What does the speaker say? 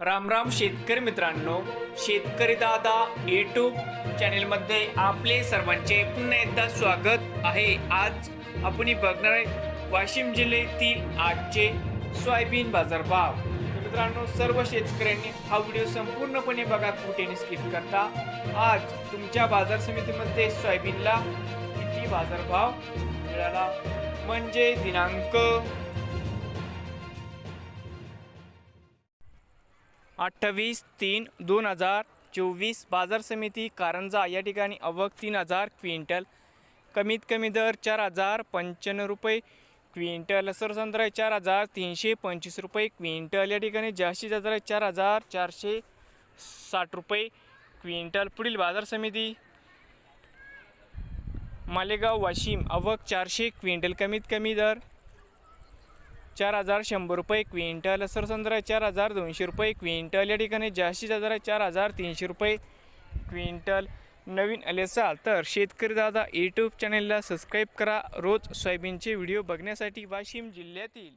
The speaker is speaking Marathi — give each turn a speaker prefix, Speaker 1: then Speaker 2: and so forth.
Speaker 1: रामराम शेतकरी मित्रांनो शेतकरी दादा यूट्यूब चॅनेलमध्ये आपले सर्वांचे पुन्हा एकदा स्वागत आहे. आज आपण बघणार आहे वाशिम जिल्ह्यातील आजचे सोयाबीन बाजारभाव. मित्रांनो सर्व शेतकऱ्यांनी हा व्हिडिओ संपूर्णपणे बघा कुठेने स्किप करता. आज तुमच्या बाजार समितीमध्ये सोयाबीनला किती बाजारभाव मिळाला? म्हणजे दिनांक अठ्ठावीस तीन दोन हजार चोवीस बाजार समिती कारंजा या ठिकाणी अवक तीन हजार क्विंटल. कमीत कमी दर चार हजार पंच्याण्णव रुपये क्विंटल. सरसंत्र आहे चार हजार तीनशे पंचवीस रुपये क्विंटल. या ठिकाणी जास्तीत जास्त चार हजार चारशे साठ रुपये क्विंटल. पुढील बाजार समिती मालेगाव वाशिम अवक चारशे क्विंटल. कमीत कमी दर चार हजार शंभर रुपये क्विंटल सरसंद्रा चार हजार दोनशे रुपये क्विंटल या ठिकाणी जास्तीत जास्त चार हजार तीनशे रुपये क्विंटल. नवीन आले असाल तर शेतकरी दादा यूट्यूब चॅनेलला सबस्क्राईब करा. रोज सोयाबीनचे व्हिडिओ बघण्यासाठी वाशिम जिल्ह्यातील